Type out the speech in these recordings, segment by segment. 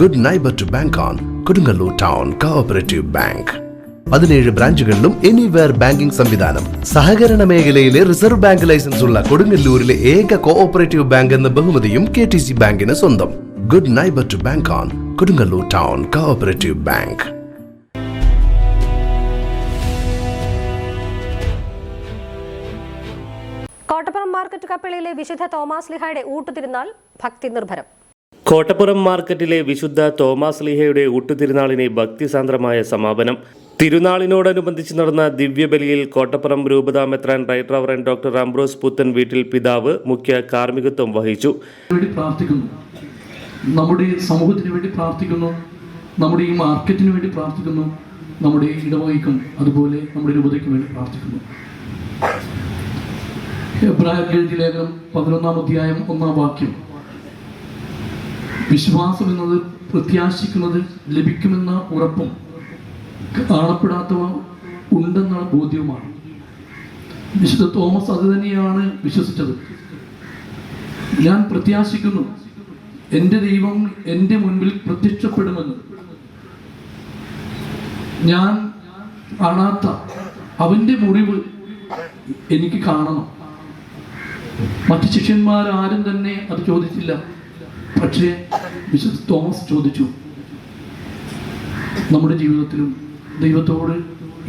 Good neighbour to bank on Kodungallur town cooperative bank പതിനേഴ് ബ്രാഞ്ചുകളിലും anywhere banking സംവിധാനം. സഹകരണ മേഖലയിലെ റിസർവ് ബാങ്ക് ലൈസൻസ് ഉള്ള കൊടുങ്ങല്ലൂരിലെ ഏക കോഓപ്പറേറ്റീവ് ബാങ്ക് എന്ന ബഹുമതിയും കെ ടി സി ബാങ്കിന് സ്വന്തം. Good neighbour to bank on Kodungallur town cooperative bank Kottappuram market കപ്പിളിയിലെ വിശുദ്ധ തോമാസ് ലിഹായുടെ ഊട്ടുതിരുന്നാൾ ഭക്തി നിർഭരം കോട്ടപ്പുറം മാർക്കറ്റിലെ വിശുദ്ധ തോമാസ് ലീഹയുടെ ഊട്ടുതിരുനാളിന് ഭക്തിസാന്ദ്രമായ സമാപനം. തിരുനാളിനോടനുബന്ധിച്ച് നടന്ന ദിവ്യബലിയിൽ കോട്ടപ്പുറം രൂപതാ മെത്രാൻ റൈറ്റ് റവറൻ ഡോക്ടർ അംബ്രോസ് പുത്തൻ വീട്ടിൽ പിതാവ് മുഖ്യ കാർമ്മികത്വം വഹിച്ചു. പ്രാർത്ഥിക്കുന്നു. നമ്മുടെ സമൂഹത്തിന് വേണ്ടി പ്രാർത്ഥിക്കുന്നു. നമ്മുടെ ഈ മാർക്കറ്റിന് വേണ്ടി പ്രാർത്ഥിക്കുന്നു. നമ്മുടെ ഇടവകയ്ക്കും അതുപോലെ നമ്മുടെ രൂപതയ്ക്കും വേണ്ടി പ്രാർത്ഥിക്കുന്നു. എബ്രാഹിം ലേഖനം പതിനൊന്നാം അധ്യായം ഒന്നാം വാക്യം. വിശ്വാസം എന്നത് പ്രത്യാശിക്കുന്നത് ലഭിക്കുമെന്ന ഉറപ്പും കാണപ്പെടാത്തവ ഉണ്ടെന്ന ബോധ്യവുമാണ്. വിശുദ്ധ തോമസ് അത് തന്നെയാണ് വിശ്വസിച്ചത്. ഞാൻ പ്രത്യാശിക്കുന്നു എന്റെ ദൈവം എന്റെ മുൻപിൽ പ്രത്യക്ഷപ്പെടുമെന്ന്. ഞാൻ കാണാത്ത അവന്റെ മുറിവ് എനിക്ക് കാണണം. മറ്റു ശിഷ്യന്മാരാരും തന്നെ അത് ചോദിച്ചില്ല. പക്ഷേ വിശുദ്ധ തോമസ് ചോദിച്ചു നമ്മുടെ ജീവിതത്തിലും ദൈവത്തോട്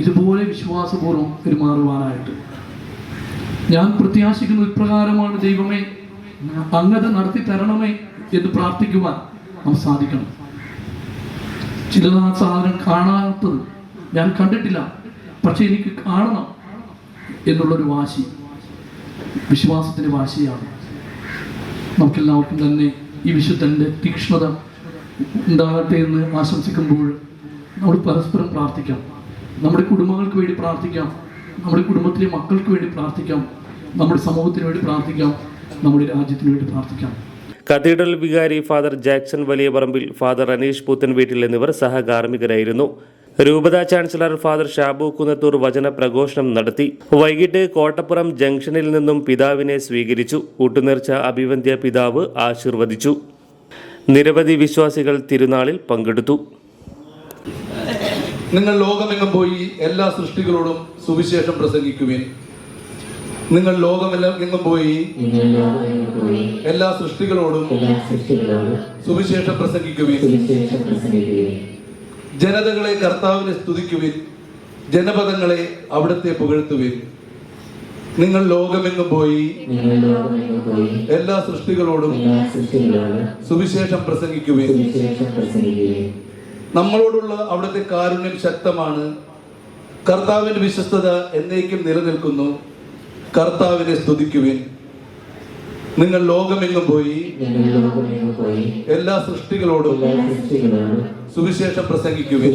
ഇതുപോലെ വിശ്വാസപൂർവം പെരുമാറുവാനായിട്ട്. ഞാൻ പ്രത്യാശിക്കുന്ന ഇപ്രകാരമാണ് ദൈവമേ അങ്ങത് നടത്തി തരണമേ എന്ന് പ്രാർത്ഥിക്കുവാൻ നമുക്ക് സാധിക്കണം. ചിലത് ആ സാധനം കാണാത്തത് ഞാൻ കണ്ടിട്ടില്ല പക്ഷെ എനിക്ക് കാണണം എന്നുള്ളൊരു വാശി വിശ്വാസത്തിന്റെ വാശിയാണ്. നമുക്കെല്ലാവർക്കും തന്നെ ഈ വിശുദ്ധന്റെ തീക്ഷ്ണത ഉണ്ടാകട്ടെ എന്ന് ആശംസിക്കുമ്പോൾ നമ്മൾ പരസ്പരം പ്രാർത്ഥിക്കാം. നമ്മുടെ കുടുംബങ്ങൾക്ക് വേണ്ടി പ്രാർത്ഥിക്കാം. നമ്മുടെ കുടുംബത്തിലെ മക്കൾക്ക് വേണ്ടി പ്രാർത്ഥിക്കാം. നമ്മുടെ സമൂഹത്തിന് വേണ്ടി പ്രാർത്ഥിക്കാം. നമ്മുടെ രാജ്യത്തിന് വേണ്ടി പ്രാർത്ഥിക്കാം. കത്തീഡ്രൽ വികാരി ഫാദർ ജാക്സൺ വലിയ പറമ്പിൽ ഫാദർ അനീഷ് പൂത്തൻ വീട്ടിൽ എന്നിവർ സഹകാർമ്മികരായിരുന്നു. രൂപതാ ചാൻസലർ ഫാദർ ഷാബു കുന്നത്തൂർ വചന പ്രഘോഷണം നടത്തി. വൈകിട്ട് കോട്ടപ്പുറം ജംഗ്ഷനിൽ നിന്നും പിതാവിനെ സ്വീകരിച്ചു. ഊട്ടുനേർച്ച അഭിവന്ധ്യ പിതാവ് ആശീർവദിച്ചു. നിരവധി വിശ്വാസികൾ തിരുനാളിൽ പങ്കെടുത്തു. നിങ്ങൾ ലോകമെങ്ങും പോയി എല്ലാ സൃഷ്ടികളോടും സുവിശേഷം പ്രസംഗിക്കുവിൻ. നിങ്ങൾ ലോകമെല്ലാം എങ്ങും പോയി എല്ലാ സൃഷ്ടികളോടും സുവിശേഷം പ്രസംഗിക്കുവിൻ. ജനതകളെ കർത്താവിനെ സ്തുതിക്കുവിൻ. ജനപദങ്ങളെ അവിടുത്തെ പുകഴ്ത്തുവിൻ. നിങ്ങൾ ലോകമെങ്ങും പോയി? എല്ലാ സൃഷ്ടികളോടും സുവിശേഷം പ്രസംഗിക്കുവിൻ. നമ്മളോടുള്ള അവിടുത്തെ കാരുണ്യം ശക്തമാണ്. കർത്താവിന്റെ വിശ്വസ്തത എന്നേക്കും നിലനിൽക്കുന്നു. കർത്താവിനെ സ്തുതിക്കുവിൻ. നിങ്ങൾ ലോകമെങ്ങും പോയി? എല്ലാ സൃഷ്ടികളോടും സുവിശേഷം പ്രസംഗിക്കുവിൻ